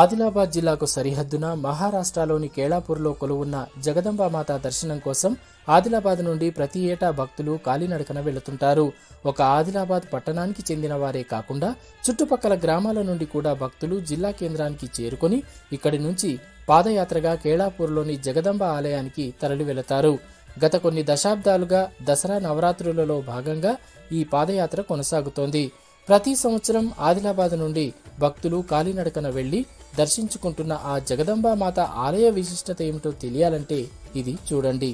ఆదిలాబాద్ జిల్లాకు సరిహద్దున మహారాష్ట్రలోని కేళాపూర్లో కొలువున్న జగదంబామాత దర్శనం కోసం ఆదిలాబాద్ నుండి ప్రతి ఏటా భక్తులు కాలినడకన వెళుతుంటారు. ఒక ఆదిలాబాద్ పట్టణానికి చెందిన వారే కాకుండా చుట్టుపక్కల గ్రామాల నుండి కూడా భక్తులు జిల్లా కేంద్రానికి చేరుకొని ఇక్కడి నుంచి పాదయాత్రగా కేళాపూర్లోని జగదంబ ఆలయానికి తరలి వెళతారు గత కొన్ని దశాబ్దాలుగా దసరా నవరాత్రులలో భాగంగా ఈ పాదయాత్ర కొనసాగుతోంది. ప్రతి సంవత్సరం ఆదిలాబాద్ నుండి భక్తులు కాలినడకన వెళ్ళి దర్శించుకుంటున్న ఆ జగదంబామాత ఆలయ విశిష్టత ఏమిటో తెలియాలంటే ఇది చూడండి.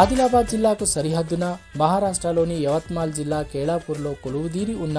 ఆదిలాబాద్ జిల్లాకు సరిహద్దున మహారాష్ట్రలోని యవత్మాల్ జిల్లా కేళాపూర్లో కొలువుదీరి ఉన్న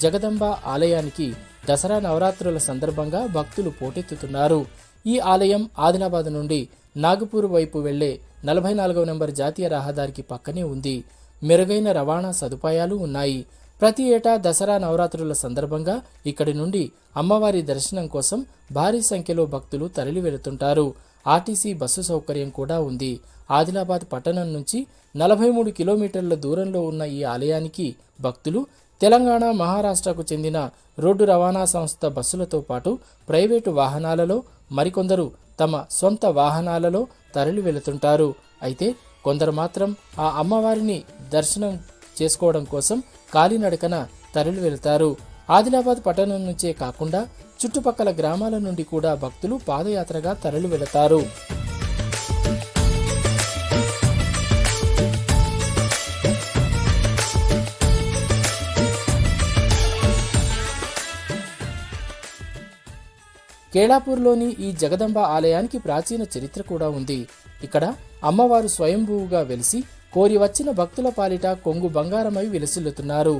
జగదంబ ఆలయానికి దసరా నవరాత్రుల సందర్భంగా భక్తులు పోటెత్తుతున్నారు. ఈ ఆలయం ఆదిలాబాద్ నుండి నాగపూర్ వైపు వెళ్ళే నలభై నాలుగవ నెంబర్ జాతీయ రహదారికి పక్కనే ఉంది. మెరుగైన రవాణా సదుపాయాలు ఉన్నాయి. ప్రతి ఏటా దసరా నవరాత్రుల సందర్భంగా ఇక్కడి నుండి అమ్మవారి దర్శనం కోసం భారీ సంఖ్యలో భక్తులు తరలి వెళుతుంటారు ఆర్టీసీ బస్సు సౌకర్యం కూడా ఉంది. ఆదిలాబాద్ పట్టణం నుంచి నలభై మూడు కిలోమీటర్ల దూరంలో ఉన్న ఈ ఆలయానికి భక్తులు తెలంగాణ మహారాష్ట్రకు చెందిన రోడ్డు రవాణా సంస్థ బస్సులతో పాటు ప్రైవేటు వాహనాలలో మరికొందరు తమ సొంత వాహనాలలో తరలి వెళుతుంటారు. అయితే కొందరు మాత్రం ఆ అమ్మవారిని దర్శనం చేసుకోవడం కోసం కాలినడకన తరలి వెళ్తారు. ఆదిలాబాద్ పట్టణం నుంచే కాకుండా చుట్టుపక్కల గ్రామాల నుండి కూడా భక్తులు పాదయాత్రగా తరలి వెళతారు. కేళాపూర్లోని ఈ జగదంబ ఆలయానికి ప్రాచీన చరిత్ర కూడా ఉంది. ఇక్కడ అమ్మవారు స్వయంభూవుగా వెలిసి కోరి వచ్చిన భక్తుల పాలిట కొంగు బంగారమై విలసిల్లుతున్నారు.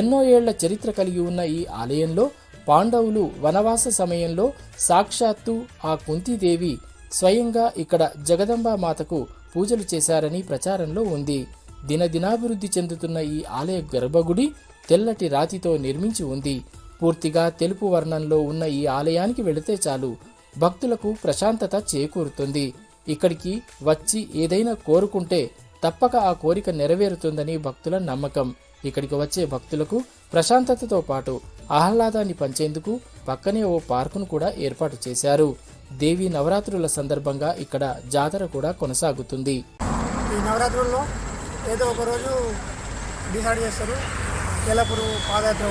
ఎన్నో ఏళ్ళ చరిత్ర కలిగి ఉన్న ఈ ఆలయంలో పాండవులు వనవాస సమయంలో సాక్షాత్తు ఆ కుంతీదేవి స్వయంగా ఇక్కడ జగదంబా మాతకు పూజలు చేశారని ప్రచారంలో ఉంది. దినదినాభివృద్ధి చెందుతున్న ఈ ఆలయ గర్భగుడి తెల్లటి రాతితో నిర్మించి ఉంది. పూర్తిగా తెలుపు వర్ణంలో ఉన్న ఈ ఆలయానికి వెళితే చాలు. భక్తులకు ప్రశాంతత చేకూరుతుంది. ఇక్కడికి వచ్చి ఏదైనా కోరుకుంటే తప్పక ఆ కోరిక నెరవేరుతుందని భక్తుల నమ్మకం. ఇక్కడికి వచ్చే భక్తులకు ప్రశాంతతతో పాటు ఆహ్లాదాన్ని పంచేందుకు పక్కనే ఓ పార్కును కూడా ఏర్పాటు చేశారు. దేవి నవరాత్రుల సందర్భంగా ఇక్కడ జాతర కూడా కొనసాగుతుంది. ఈ నవరాత్రుల్లో ఏదో ఒక రోజు డిసైడ్ చేస్తారు. పాదయాత్ర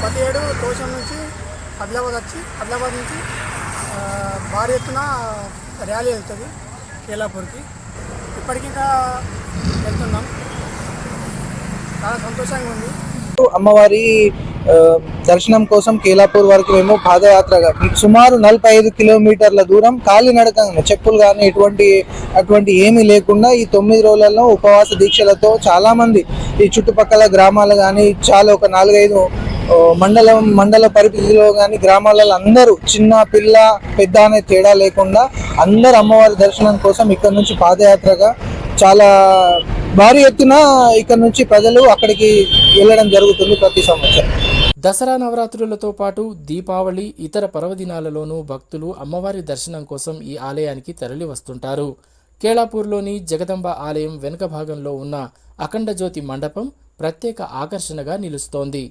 ప్రతి ఏడు తోషం నుంచి ఆదిలాబాద్ వచ్చి ఆదిలాబాద్ నుంచి భారీ ఎత్తున ర్యాలీ వెళ్తుంది కేలాపూర్కి. ఇప్పటికింకా వెళ్తున్నాం. చాలా సంతోషంగా ఉంది. అమ్మవారి దర్శనం కోసం కేలాపూర్ వరకు మేము పాదయాత్రగా సుమారు నలభై ఐదు కిలోమీటర్ల దూరం కాలినడకంగా చెప్పులు కానీ ఎటువంటి అటువంటి ఏమీ లేకుండా ఈ తొమ్మిది రోజులలో ఉపవాస దీక్షలతో చాలామంది ఈ చుట్టుపక్కల గ్రామాలు కానీ చాలా ఒక నాలుగైదు మండలం మండల పరిధిలో కానీ గ్రామాలలో అందరూ చిన్న పిల్ల పెద్ద అనే తేడా లేకుండా అందరు అమ్మవారి దర్శనం కోసం ఇక్కడ నుంచి పాదయాత్రగా చాలా భారీ ఎత్తున ఇక్కడ నుంచి ప్రజలు అక్కడికి వెళ్ళడం జరుగుతుంది ప్రతి సంవత్సరం. దసరా నవరాత్రులతో పాటు దీపావళి ఇతర పర్వదినాలలోనూ భక్తులు అమ్మవారి దర్శనం కోసం ఈ ఆలయానికి తరలి వస్తుంటారు. కేళాపూర్లోని జగదంబ ఆలయం వెనుక భాగంలో ఉన్న అఖండ జ్యోతి మండపం ప్రత్యేక ఆకర్షణగా నిలుస్తోంది.